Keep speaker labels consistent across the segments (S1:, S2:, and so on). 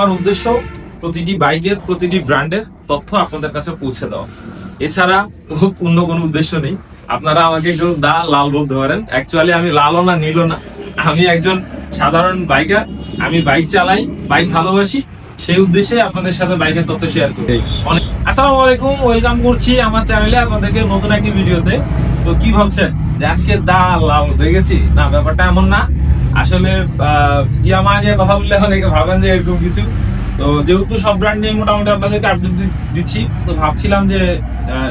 S1: আমার উদ্দেশ্য প্রতিটি বাইকের, প্রতিটি ব্র্যান্ডের তথ্য আপনাদের কাছে পৌঁছে দেওয়া। এছাড়া খুব অন্য কোনো উদ্দেশ্য নেই। আপনারা আমাকে একটু দা লাল বলতে পারেন। অ্যাকচুয়ালি আমি লালও না, নীলও না। আমি একজন সাধারণ বাইকার। আমি বাইক চালাই, বাইক ভালোবাসি। সেই উদ্দেশ্যে আপনাদের সাথে বাইকের তথ্য শেয়ার করি। অনেক আসসালামু আলাইকুম ওয়েলকাম করছি আমার চ্যানেলে আপনাদেরকে নতুন একটি ভিডিওতে তো। কি ভাবছেন? যে আজকে দা লাল গেছি না, ব্যাপারটা এমন না। আসলে ইয়ামা কথা বললে অনেকে ভাবেন যে এরকম কিছু। তো যেহেতু সব ব্র্যান্ড নিয়ে মোটামুটি আপনাদেরকে আপডেট দিচ্ছি, তো ভাবছিলাম যে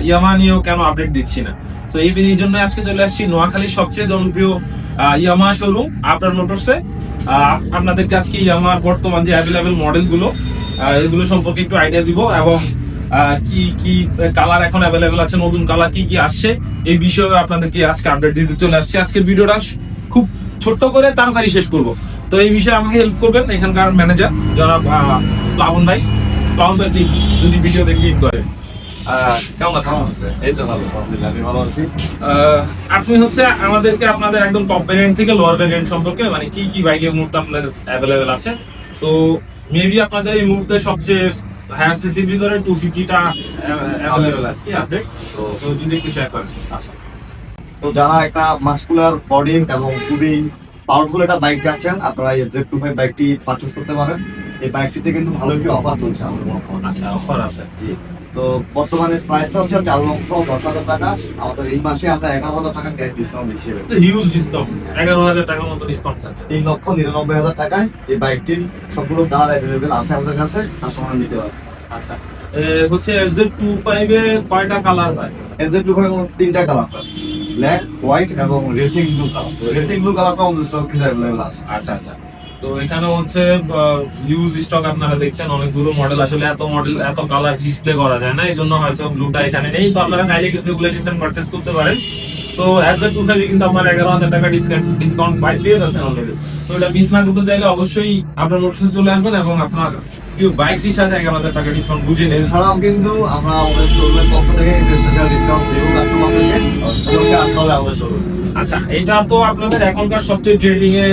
S1: ইয়ামা নিয়েও কেন আপডেট দিচ্ছি না। তো এই জন্য আজকে চলে আসছি নোয়াখালীর সবচেয়ে জনপ্রিয় ইয়ামা শোরুম আপনার মোটরসে আপনাদেরকে আজকে ইয়ামার বর্তমান যে অ্যাভেলেবেল মডেলগুলো এগুলো সম্পর্কে একটু আইডিয়া দিব এবং কি কি কালার এখন অ্যাভেলেবেল আছে, নতুন কালার কি কি আসছে, এই বিষয়ে আপনাদেরকে আজকে আপডেট দিতে চলে আসছি। আজকের ভিডিওটা খুব ছোট্ট করে তাড়াতাড়ি শেষ করব। তো এই বিষয়ে আমাকে হেল্প করবেন এখানকার ম্যানেজার যারা প্লাবন ভাই। প্লাবন ভাই প্লিজ যদি ভিডিও দেখে করে কেমন আছেন? এই তো ভালো
S2: আমি ভালো আছি।
S1: আপনি হচ্ছে আমাদেরকে আপনাদের একদম টপ ভ্যারিয়েন্ট থেকে লোয়ার ভ্যারিয়েন্ট সম্পর্কে মানে কি কি বাইকের মুহূর্তে আপনাদের অ্যাভেলেবেল আছে? সো মেবি আপনাদের এই মুহূর্তে সবচেয়ে হায়ার সিসির ভিতরে টু ফিফটিটা অ্যাভেলেবেল আছে আপডেট তো যদি একটু শেয়ার করেন।
S2: আচ্ছা। তো যারা একটা মাস্কুলার বডি এবং খুবই পাওয়ারফুল একটা বাইক চাচ্ছেন আপনারা এই জেড টু ফাইভ বাইকটি পারচেস করতে পারেন। এই বাইকটিতে কিন্তু ভালো একটি অফার চলছে
S1: আচ্ছা অফার আছে।
S2: জি। তো বর্তমানে প্রাইসটা হচ্ছে চার লক্ষ দশ হাজার টাকা। আমাদের এই মাসে আমরা এগারো হাজার টাকা ক্যাশ ডিসকাউন্ট দিচ্ছি।
S1: হিউজ ডিসকাউন্ট এগারো হাজার টাকার মতো ডিসকাউন্ট আছে।
S2: তিন লক্ষ নিরানব্বই হাজার টাকায় এই বাইকটির সবগুলো কালার অ্যাভেলেবেল আছে আমাদের কাছে কাস্টমার নিতে পারে।
S1: আচ্ছা। হচ্ছে এফজেড টু ফাইভ এ কয়টা কালার হয়?
S2: যে টু ফাইভ তিনটা কালার ব্ল্যাক হোয়াইট এবং racing blue colour racing blue কালারটা স্টক কিন্তু অ্যাভেলেবেল আছে।
S1: আচ্ছা আচ্ছা। তো এখানে হচ্ছে ইউজ স্টক আপনারা দেখছেন অনেকগুলো মডেল আসলে এত মডেল এত কালার ডিসপ্লে করা যায় না এই জন্য হয়তো ব্লুটা এখানে নেই। তো আপনারা চাইলে কিন্তু এগুলো ডিসকাউন্ট পারচেস করতে পারেন। তো অ্যাজ এ টু ফাইভ কিন্তু আপনার এগারো হাজার টাকা ডিসকাউন্ট ডিসকাউন্ট পাই পেয়ে যাচ্ছেন অলরেডি তো এটা মিস না করতে চাইলে অবশ্যই আপনার নোটিসে চলে আসবেন এবং আপনার কেউ বাইকটির সাথে এগারো হাজার টাকা ডিসকাউন্ট বুঝে নেন
S2: এছাড়াও কিন্তু আমরা আমাদের শোরুমের পক্ষ থেকে ডিসকাউন্ট দেবো কাস্টমারদেরকে। অবশ্যই আসতে হবে আমাদের শোরুম
S1: আচ্ছা এটা তো আপনাদের এখনকার সবচেয়ে ট্রেডিং এ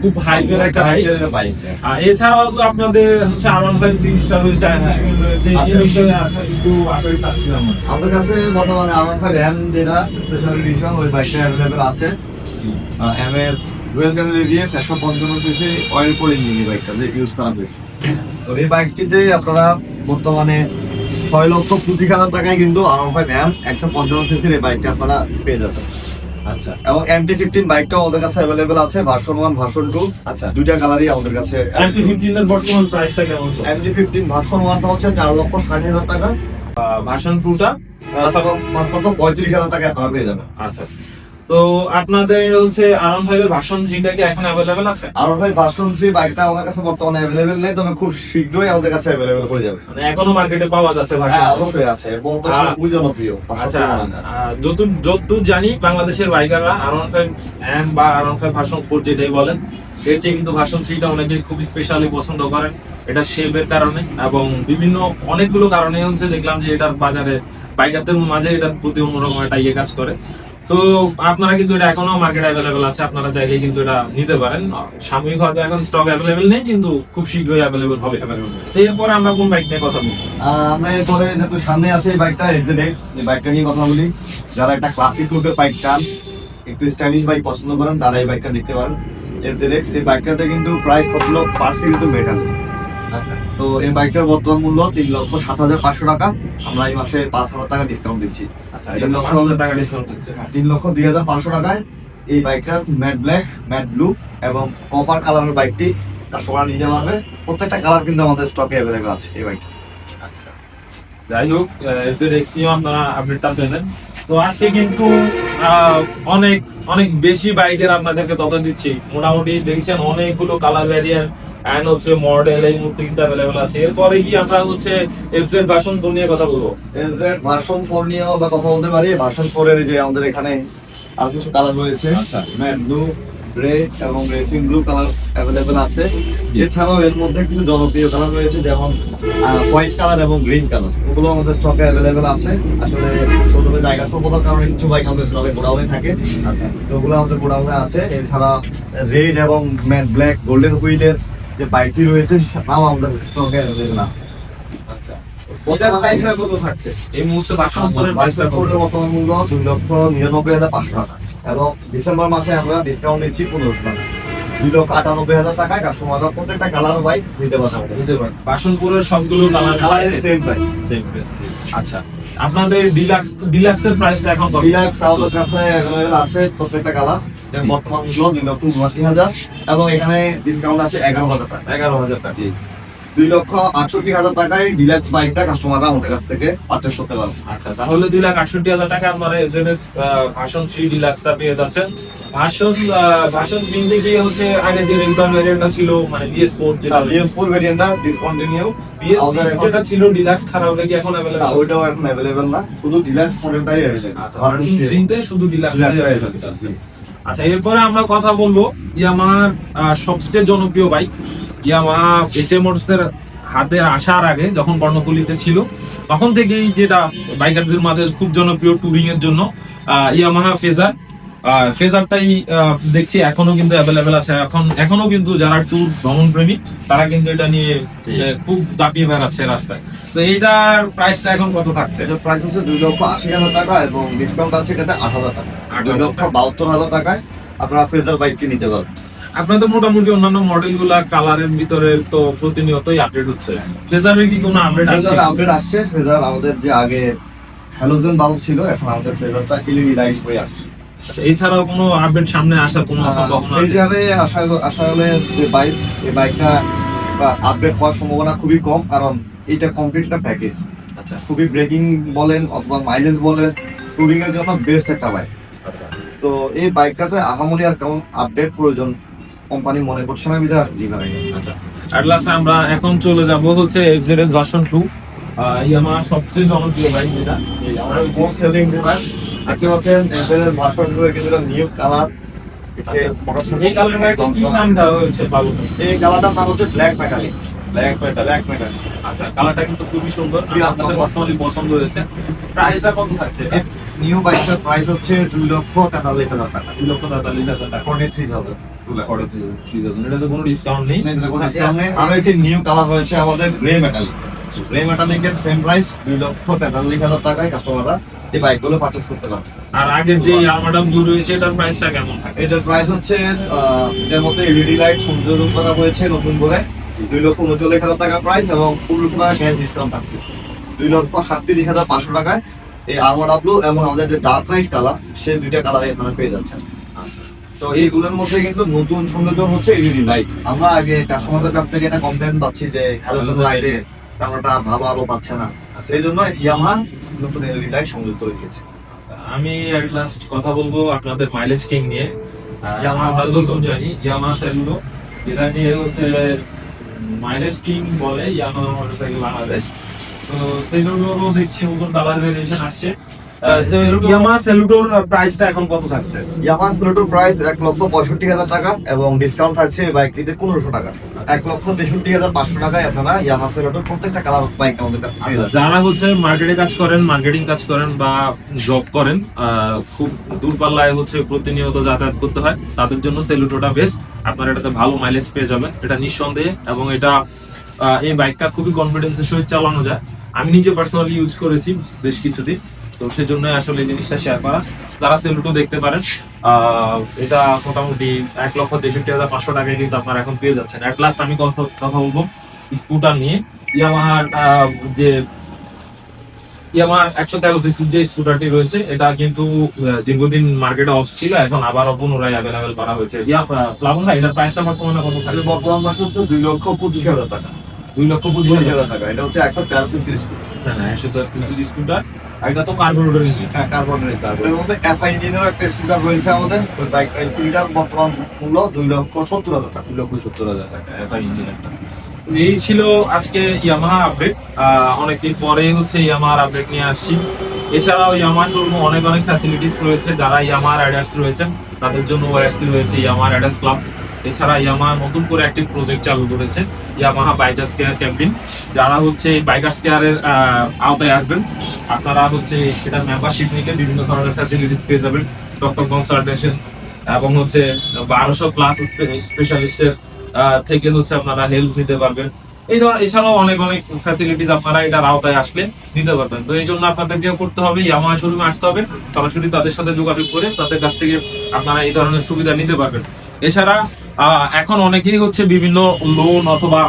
S1: খুব হাই একটা
S2: বাইক
S1: আর এছাড়াও তো আপনাদের হচ্ছে আর ওয়ান ফাইভ সিরিজটা রয়েছে।
S2: হ্যাঁ, হ্যাঁ।
S1: এই
S2: আচ্ছা।
S1: বিষয়ে আচ্ছা একটু আপডেট চাচ্ছিলাম
S2: আমাদের কাছে বর্তমানে আমার ভাই র্যাম যেটা স্পেশাল এডিশন ওই বাইকটা অ্যাভেলেবেল আছে। এম এর ডুয়েল চ্যানেল এবিএস একশো পঞ্চান্ন সিসি অয়েল কোর ইঞ্জিন এই বাইকটা যে ইউজ করা হয়েছে। তো এই বাইকটিতে আপনারা বর্তমানে ছয় লক্ষ পঁচিশ হাজার টাকায় কিন্তু আর ফাইভ এম একশো পঞ্চান্ন সিসির এই বাইকটা আপনারা পেয়ে যাচ্ছেন।
S1: আচ্ছা।
S2: এবং এমটি ফিফটিন বাইকটাও আমাদের কাছে অ্যাভেলেবেল আছে ভার্সন ওয়ান ভার্সন টু
S1: আচ্ছা।
S2: দুইটা কালারই আমাদের কাছে
S1: এমপি ফিফটিন এর বর্তমান প্রাইসটা কেমন
S2: এমটি ফিফটিন ভার্সন ওয়ানটা হচ্ছে চার লক্ষ ষাট হাজার টাকা।
S1: ভার্সন টুটা
S2: পাঁচ লক্ষ পঁয়ত্রিশ হাজার টাকা পেয়ে যাবেন
S1: আচ্ছা। তো আপনাদের হচ্ছে আর ওয়ান ফাইভ এর থ্রিটা কি এখন অ্যাভেলেবেল আছে?
S2: আর ভাই ভার্সন থ্রি বাইকটা আমাদের কাছে বর্তমানে অ্যাভেলেবেল নেই তবে খুব শীঘ্রই আমাদের কাছে অ্যাভেলেবেল হয়ে যাবে।
S1: মানে এখনও মার্কেটে পাওয়া যাচ্ছে
S2: হ্যাঁ অবশ্যই আছে। খুবই জনপ্রিয়
S1: আচ্ছা যতদূর যতদূর জানি বাংলাদেশের বাইকাররা আর ওয়ান ফাইভ এম বা R one five version four যেটাই বলেন এর চেয়ে কিন্তু ভার্সন থ্রিটা অনেকে খুব স্পেশালি পছন্দ করেন। এটা শেপের কারণে এবং বিভিন্ন অনেকগুলো কারণে হচ্ছে দেখলাম যে এটার বাজারে বাইকারদের মাঝে এটার প্রতি অন্যরকম একটা ইয়ে কাজ করে। তো আপনারা কিন্তু এটা এখনও মার্কেট অ্যাভেলেবেল আছে, আপনারা চাইলে কিন্তু এটা নিতে পারেন। সাময়িক হয়তো এখন স্টক অ্যাভেলেবেল নেই, কিন্তু খুব শীঘ্রই অ্যাভেলেবেল হবে। এরপরে আমরা কোন বাইক নিয়ে কথা
S2: আমরা এরপরে যেহেতু সামনে আছে এই বাইকটা এক্স এই বাইকটা নিয়ে কথা বলি। যারা একটা ক্লাসিক লুকের বাইক চান, একটু স্টাইলিশ বাইক পছন্দ করেন, তারা এই বাইকটা দেখতে পারেন। এক্স এই বাইকটাতে কিন্তু প্রায় লক্ষ পার্সি কিন্তু মেটাল
S1: আচ্ছা
S2: তো এই বাইকটার বর্তমান মূল্য তিন লক্ষ সাত হাজার পাঁচশো টাকা। আমরা এই মাসে পাঁচ হাজার টাকা ডিসকাউন্ট দিচ্ছি।
S1: আচ্ছা এটা লক্ষ টাকা ডিসকাউন্ট হচ্ছে।
S2: তিন লক্ষ দুই হাজার পাঁচশো টাকায় এই বাইকটা ম্যাট ব্ল্যাক ম্যাট ব্লু এবং কপার কালারের বাইকটি কাস্টমার নিতে পারবে প্রত্যেকটা কালার কিন্তু আমাদের স্টকে অ্যাভেলেবেল আছে এই বাইকটা।
S1: আচ্ছা যাই হোক এফজেড এক্স নিয়েও আপনারা আপডেটটা পেলেন। তো আজকে কিন্তু অনেক অনেক বেশি বাইকের আপনাদেরকে তথ্য দিচ্ছি। মোটামুটি দেখছেন অনেকগুলো কালার ভ্যারিয়েন্ট এন্ড হচ্ছে মডেল এই মুহূর্তে কিন্তু অ্যাভেলেবেল আছে। এরপরে কি আমরা হচ্ছে এফজেড ভার্সন ফোন নিয়ে কথা বলব?
S2: ভার্সন ফোর নিয়েও আমরা কথা বলতে পারি। ভার্সন ফোর এর যে আমাদের এখানে আর কিছু কালার রয়েছে।
S1: আচ্ছা।
S2: ম্যাট ব্লু রেড এবং রেসিং ব্লু কালার অ্যাভেলেবেল আছে। এছাড়াও এর মধ্যে কিছু জনপ্রিয় কালার রয়েছে যেমন হোয়াইট কালার এবং গ্রিন কালার ওগুলো আমাদের স্টকে অ্যাভেলেবেল আছে। আসলে শোরুমে জায়গা স্বল্পতার কারণে কিছু বাইক আমাদের স্টকে গোডাউনে থাকে।
S1: আচ্ছা।
S2: তো ওগুলো আমাদের গোডাউনে আছে। এছাড়া রেড এবং ম্যাট ব্ল্যাক গোল্ডেন হুইলের যে বাইকটি রয়েছে তাও আমাদের স্টকে অ্যাভেলেবেল আছে
S1: আচ্ছা। এটার প্রাইস কত থাকছে। এই মুহূর্তে
S2: বর্তমান মূল্য দুই লক্ষ নিরানব্বই হাজার পাঁচশো টাকা। এবং ডিসেম্বর মাসে আমরা ডিসকাউন্ট দিচ্ছি পনেরো টাকা। দুই লক্ষ আটানব্বই হাজার টাকায় কাস্টমাররা প্রত্যেকটা কালার বাইক নিতে পারবে।
S1: নিতে পারেন বাসনপুরের সবগুলো colour
S2: same price
S1: same price আচ্ছা আপনাদের ডিলাক্স ডিলাক্সের প্রাইসটা এখন কত?
S2: রিল্যাক্স আমাদের কাছে অ্যাভেলেবেল আছে প্রত্যেকটা কালার বর্তমান মূল্য দুই লক্ষ উনআশি হাজার এবং এখানে ডিসকাউন্ট আছে এগারো হাজার টাকা।
S1: এগারো হাজার টাকা।
S2: দুই লক্ষ আটষট্টি হাজার টাকায় ডিলাক্স বাইকটা কাস্টমাররা আমাদের কাছ থেকে পারচেস করতে পারবে।
S1: আচ্ছা তাহলে দুই লাখ আটষট্টি হাজার টাকা আপনারা এসএমএস ভাষণ থ্রি ডিলাক্সটা পেয়ে যাচ্ছেন। ভাষণ ভাষণ থ্রি গিয়ে হচ্ছে আগে যে রেগুলার ভ্যারিয়েন্টটা ছিল মানে বিএস ফোর যেটা
S2: বিএস ফোর ভেরিয়েন্টটা ডিসকন্টিনিউ
S1: বিএস যেটা ছিল ডিলাক্স খারাপ হলে কি এখন অ্যাভেলেবল
S2: ওইটাও এখন অ্যাভেলেবেল না শুধু ডিলাক্স মডেলটাই অ্যাভেলেবেল
S1: আচ্ছা মার্কিন শুধু ডিলাক্স আচ্ছা এরপরে আমরা কথা বলব ইয়ামার সবচেয়ে জনপ্রিয় বাইক ইয়ামা এসএ মোটরসের হাতে আসার আগে যখন কর্ণফুলিতে ছিল তখন থেকেই যেটা বাইকারদের মাঝে খুব জনপ্রিয় টুরিং এর জন্য ইয়ামাহা ফেজার। ফেজারটাই দেখছি এখনও কিন্তু অ্যাভেলেবেল আছে। এখন এখনও কিন্তু যারা ট্যুর ভ্রমণ প্রেমী তারা কিন্তু এটা নিয়ে খুব দাপিয়ে বেড়াচ্ছে রাস্তায়। তো এইটার প্রাইসটা এখন কত থাকছে?
S2: প্রাইস হচ্ছে দুই লক্ষ আশি হাজার টাকা এবং ডিসকাউন্ট আছে এটাতে আট হাজার টাকা। দুই লক্ষ বাহাত্তর হাজার টাকায় আপনারা ফ্রেজার বাইকটি নিতে পারবেন।
S1: আপনাদের মোটামুটি অন্যান্য মডেলগুলা কালারের ভিতরে তো প্রতিনিয়তই আপডেট হচ্ছে। ফ্লেজারের কি কোনো আপডেট আছে
S2: ফ্রেজার আপডেট আসছে। ফ্রেজার আমাদের যে আগে হ্যালোজেন বাল্ব ছিল এখন আমাদের ফ্রেজারটা এলইডি লাইট হয়ে আসছে।
S1: আচ্ছা, এছাড়াও কোনো আপডেট সামনে আসার কোনো সম্ভাবনা আছে?
S2: ফ্রেজারে আসা আসলে যে বাইক এই বাইকটা আপডেট হওয়ার সম্ভাবনা খুবই কম কারণ এটা কমপ্লিট একটা প্যাকেজ
S1: আচ্ছা।
S2: খুবই ব্রেকিং বলেন অথবা মাইলেজ বলেন টুরিং এর জন্য বেস্ট একটা বাইক
S1: আচ্ছা।
S2: তো এই বাইকটাতে আহামরি আর কেমন আপডেট প্রয়োজন কোম্পানি মনে করছে না বিধায় দিবে না
S1: আচ্ছা আমরা এখন চলে যাব হচ্ছে এফজেডএস ভার্সন 2 ইয়ামা সবচেয়ে জনপ্রিয় বাইক যেটা। আমাদের
S2: মোস্ট সেলিং ডিভাইস আজকে পাচ্ছেন এমপেলের ভাষণগুলো কিছুটা নিউ কালার
S1: এই কালারটা কি নাম দেওয়া হয়েছে বাবু
S2: এই কালারটার নাম হচ্ছে black metallic
S1: black metal
S2: black metallic
S1: আচ্ছা কালারটা কিন্তু খুবই সুন্দর। আপনাদের পার্সোনালি পছন্দ। হয়েছে। প্রাইসটা কত থাকছে?
S2: নিউ বাইকটার প্রাইস হচ্ছে দুই লক্ষ তেতাল্লিশ হাজার টাকা।
S1: দুই লক্ষ তেতাল্লিশ হাজার টাকা।
S2: ফোর্টি থ্রি থাউজেন্ড
S1: এটাতে কোনো ডিসকাউন্ট নেই।
S2: আরও একটি নিউ কালার রয়েছে আমাদের গ্রে মেটালিক গ্রে মেটালিকের সেম প্রাইস দুই লক্ষ তেতাল্লিশ হাজার টাকায় কাস্টমাররা এই বাইকগুলো পারচেস করতে পারবে।
S1: আর আগের যে আর্মাডাম ব্লু রয়েছে এটার প্রাইসটা কেমন
S2: এটার প্রাইস হচ্ছে আহ, এটার মধ্যে এলইডি লাইট সংযোজন করা হয়েছে নতুন করে। দুই লক্ষ উনচল্লিশ হাজার টাকা প্রাইস এবং পনেরো টাকা ক্যাশ ডিসকাউন্ট থাকছে। দুই লক্ষ সাতত্রিশ হাজার পাঁচশো টাকায় এই আর্মাডা ব্লু এবং আমাদের যে ডার্ক লাইট কালার সেই দুইটা কালার এখানে পেয়ে যাচ্ছেন। তো এইগুলোর মধ্যে কিন্তু নতুন সৌন্দর্য হচ্ছে এলইডি লাইট আমরা আগে কাস্টমারদের কাছ থেকে এটা কমপ্লেন পাচ্ছি যে হ্যালোজেন লাইটে ক্যামেরাটা ভালো আলো পাচ্ছে না। সেই জন্য ইয়ামা নতুন এলইডি লাইট সংযোগ করে দিয়েছে
S1: আমি এক লাস্ট কথা বলব আপনাদের মাইলেজ কিং নিয়ে। ইয়ামা সেলুলো যেটা নিয়ে হচ্ছে মাইলেজ কিং বলে ইয়ামা মোটরসাইকেল বাংলাদেশ তো সেলুলোরও দেখছি নতুন কালার ভেরিয়েশন আসছে। ইয়ামা সেলুলোর প্রাইসটা এখন কত থাকছে?
S2: স্কুলেটোর প্রাইস এক লক্ষ পঁয়ষট্টি হাজার টাকা এবং ডিসকাউন্ট থাকছে বাইকটিতে পনেরোশো টাকা। এক লক্ষ তেষট্টি হাজার পাঁচশো টাকায় আপনারা স্কুলেটোর প্রত্যেকটা কালার বাইক আমাদের কাছে
S1: যারা হচ্ছে মার্কেটে কাজ করেন মার্কেটিং কাজ করেন বা জব করেন খুব দূরপাল্লায় হচ্ছে প্রতিনিয়ত যাতায়াত করতে হয় তাদের জন্য সেলুটোটা বেস্ট আপনারা এটাতে ভালো মাইলেজ পেয়ে যাবেন এটা নিঃসন্দেহে এবং এটা এই বাইকটা খুবই কনফিডেন্সের সহিত চালানো যায়। আমি নিজে পার্সোনালি ইউজ করেছি বেশ কিছুদিন। তো সেজন্য আসলে এই জিনিসটা শেয়ার করা। যারা সেলুটো দেখতে পারেন আহ, এটা মোটামুটি এক লক্ষ তেষট্টি হাজার পাঁচশো টাকায় কিন্তু আপনারা এখন পেয়ে যাচ্ছেন। অ্যাট লাস্ট আমি কথা কথা বলব স্কুটার নিয়ে। ইয়ামাহার যে ইয়ামার একশো তেরো সিসি যে স্কুটারটি রয়েছে এটা কিন্তু দীর্ঘদিন মার্কেটে অফ ছিল এখন আবার পুনরায় অ্যাভেলেবেল করা হয়েছে। ইয়া প্লাবন ভাই এটার প্রাইসটা বর্তমানে কত থাকছে
S2: বর্তমান মাসে হচ্ছে দুই লক্ষ পঁচিশ হাজার টাকা।
S1: দুই লক্ষ পঁচিশ হাজার
S2: টাকা। এটা হচ্ছে একশো তেরো সিসি
S1: না না একশো দশ সিসি স্কুটার এটা তো কার্বোরেটর ইঞ্জিন
S2: কার্বনের এর মধ্যে এসআই ইঞ্জিনের একটা স্কুটার রয়েছে আমাদের। ওই বাইক স্কুটার বর্তমান মূল্য দুই লক্ষ সত্তর হাজার টাকা।
S1: দুই লক্ষ সত্তর হাজার টাকা এটা ইঞ্জিন একটা। এই ছিল আজকে ইয়ামাহা আপডেট অনেকদিন পরে হচ্ছে ইয়ামাহার আপডেট নিয়ে আসছি। এছাড়াও ইয়ামাহা শোরুমে অনেক অনেক ফ্যাসিলিটিস রয়েছে। যারা ইয়ামাহার রাইডার্স রয়েছেন তাদের জন্য ওআরসি রয়েছে ইয়ামাহা রাইডার্স ক্লাব এছাড়া ইয়ামাহা নতুন করে একটি প্রজেক্ট চালু করেছে, ইয়ামাহা বাইকার্স কেয়ার ক্যাম্পেইন যারা হচ্ছে বাইকার্স কেয়ারের আওতায় আসবেন, আপনারা হচ্ছে সেটার মেম্বারশিপ নিয়ে বিভিন্ন ধরনের ফ্যাসিলিটিস পেয়ে যাবেন। ডক্টর কনসালটেশন এবং হচ্ছে বারোশো প্লাস স্পেশালিস্টের থেকে হচ্ছে আপনারা হেল্প নিতে পারবেন। এই ধরনের এছাড়াও অনেক অনেক ফ্যাসিলিটিস আপনারা এটার আওতায় আসলে নিতে পারবেন। তো এই জন্য আপনাদেরকে করতে হবে, ইয়ামাহা শোরুমে আসতে হবে। সরাসরি তাদের সাথে যোগাযোগ করে তাদের কাছ থেকে আপনারা এই ধরনের সুবিধা নিতে পারবেন। এছাড়া এখন অনেকেই হচ্ছে বিভিন্ন লোন অথবা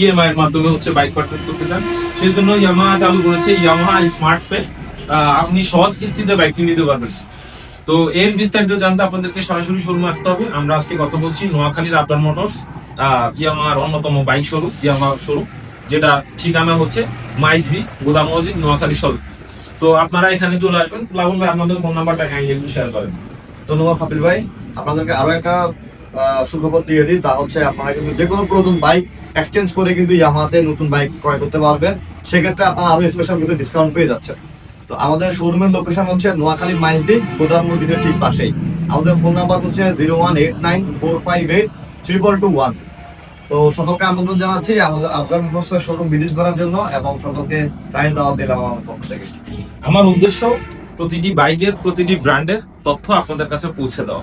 S1: ইএমআই এর মাধ্যমে হচ্ছে বাইক পারচেস করতে চান। সেই জন্য ইয়ামাহা চালু করেছে ইয়ামাহা স্মার্ট পে আপনি সহজ কিস্তিতে বাইকটি নিতে পারবেন। তো এর বিস্তারিত জানতে আপনাদেরকে সরাসরি শোরুমে আসতে হবে। আমরা আজকে কথা বলছি নোয়াখালীর আবদার মোটরস ইয়ামাহার অন্যতম বাইক শোরুম ইয়ামাহা শোরুম যেটা ঠিকানা হচ্ছে মাইসবি গোদাম মসজিদ, নোয়াখালী শোরুম তো আপনারা এখানে চলে আসবেন। লাবণ ভাই, আপনাদের ফোন নাম্বারটা কাইন্ডলি শেয়ার করেন।
S2: ধন্যবাদ সাপিল ভাই। আপনাদেরকে আরও একটা সুখবর দিয়ে দিই তা হচ্ছে আপনারা কিন্তু যে কোনো পুরাতন বাইক এক্সচেঞ্জ করে কিন্তু ইয়ামাহাতে নতুন বাইক ক্রয় করতে পারবেন। সেক্ষেত্রে আপনারা আরও স্পেশাল কিছু ডিসকাউন্ট পেয়ে যাচ্ছেন। তো আমাদের শোরুমের লোকেশন হচ্ছে নোয়াখালী মাইজদি গোদাম মসজিদের ঠিক পাশেই। আমাদের ফোন নাম্বার হচ্ছে zero one eight nine four five eight triple two one তো সকলকে আমন্ত্রণ জানাচ্ছি আমাদের আপনার শোরুম ভিজিট করার জন্য এবং সকলকে চাহিদা দেওয়া দিলাম আমার পক্ষ থেকে।
S1: আমার উদ্দেশ্য প্রতিটি বাইকের, প্রতিটি ব্র্যান্ডের তথ্য আপনাদের কাছে পৌঁছে দেওয়া।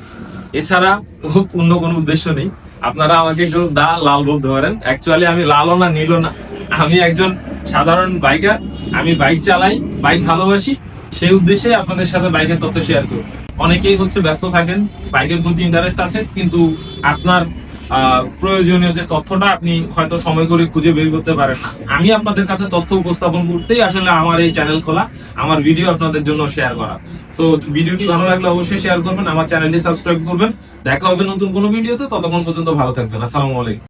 S1: এছাড়া অন্য কোনো উদ্দেশ্য নেই। আপনারা আমাকে একটু দা লাল বলতে পারেন। অ্যাকচুয়ালি আমি লালও না, নীলও না। আমি একজন সাধারণ বাইকার। আমি বাইক চালাই, বাইক ভালোবাসি। সেই উদ্দেশ্যে আপনাদের সাথে বাইকের তথ্য শেয়ার করব। অনেকেই হচ্ছে ব্যস্ত থাকেন, বাইকের প্রতি ইন্টারেস্ট আছে, কিন্তু আপনার প্রয়োজনীয় যে তথ্যটা আপনি হয়তো সময় করে খুঁজে বের করতে পারেন না। আমি আপনাদের কাছে তথ্য উপস্থাপন করতেই আসলে আমার এই চ্যানেল খোলা। আমার ভিডিও আপনাদের জন্য শেয়ার করা। সো ভিডিওটি ভালো লাগলে অবশ্যই শেয়ার করবেন, আমার চ্যানেলটি সাবস্ক্রাইব করবেন। দেখা হবে নতুন কোনো ভিডিওতে, ততক্ষণ পর্যন্ত ভালো থাকবেন। আসসালামু আলাইকুম।